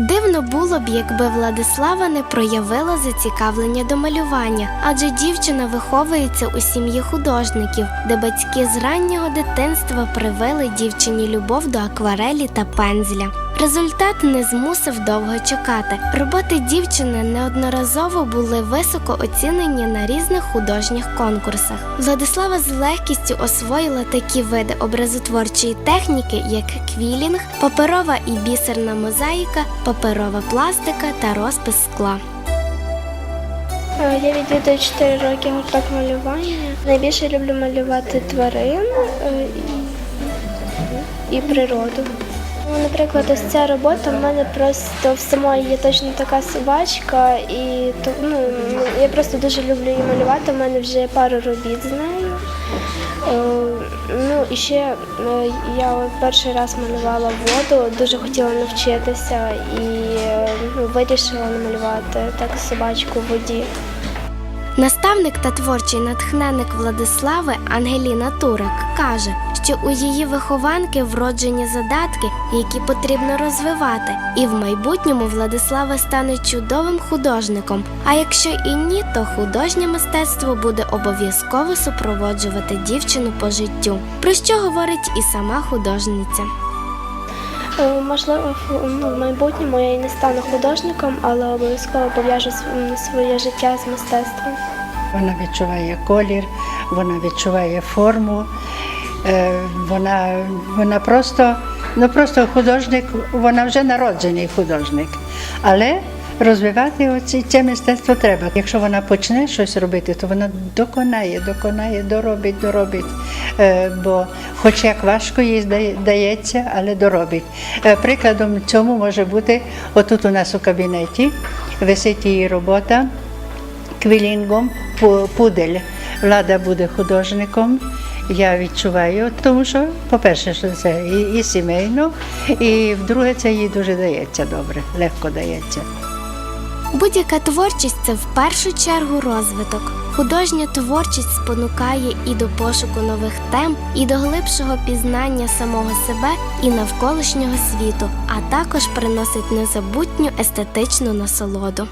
Дивно було б, якби Владислава не проявила зацікавлення до малювання, адже дівчина виховується у сім'ї художників, де батьки з раннього дитинства привили дівчині любов до акварелі та пензля. Результат не змусив довго чекати. Роботи дівчини неодноразово були високо оцінені на різних художніх конкурсах. Владислава з легкістю освоїла такі види образотворчої техніки, як квілінг, паперова і бісерна мозаїка, паперова пластика та розпис скла. Е, Я відвідую 4 роки гурток малювання. Найбільше люблю малювати тварин е, і, і природу. Ну, Наприклад, ось ця робота в мене просто в самої є точно така собачка, і ну, я просто дуже люблю її малювати. У мене вже пару робіт з нею. Е, Ну і ще е, я перший раз малювала воду, дуже хотіла навчитися і е, ну, вирішила намалювати так собачку в воді. Наставник та творчий натхненник Владислави Ангеліна Турак каже, що у її вихованки вроджені задатки, які потрібно розвивати, і в майбутньому Владислава стане чудовим художником. А якщо і ні, то художнє мистецтво буде обов'язково супроводжувати дівчину по життю, про що говорить і сама художниця. Е, Можливо, в, ну, майбутньому я і не стану художником, але обов'язково пов'яжу своє життя з мистецтвом. Вона відчуває колір, вона відчуває форму. е, Вона, вона просто, ну просто художник, вона вже народжений художник. Але розвивати оці, це мистецтво треба. Якщо вона почне щось робити, то вона доконає, доконає, доробить, доробить. Е, Бо хоч як важко їй здає- дається, але доробить. Е, Прикладом цьому може бути отут у нас у кабінеті висить її робота квілінгом пу- пудель. Влада буде художником. Я відчуваю, тому що, по-перше, що це і, і сімейно, і вдруге, це їй дуже дається добре, легко дається. Будь-яка творчість це в першу чергу розвиток. Художня творчість спонукає і до пошуку нових тем, і до глибшого пізнання самого себе і навколишнього світу, а також приносить незабутню естетичну насолоду.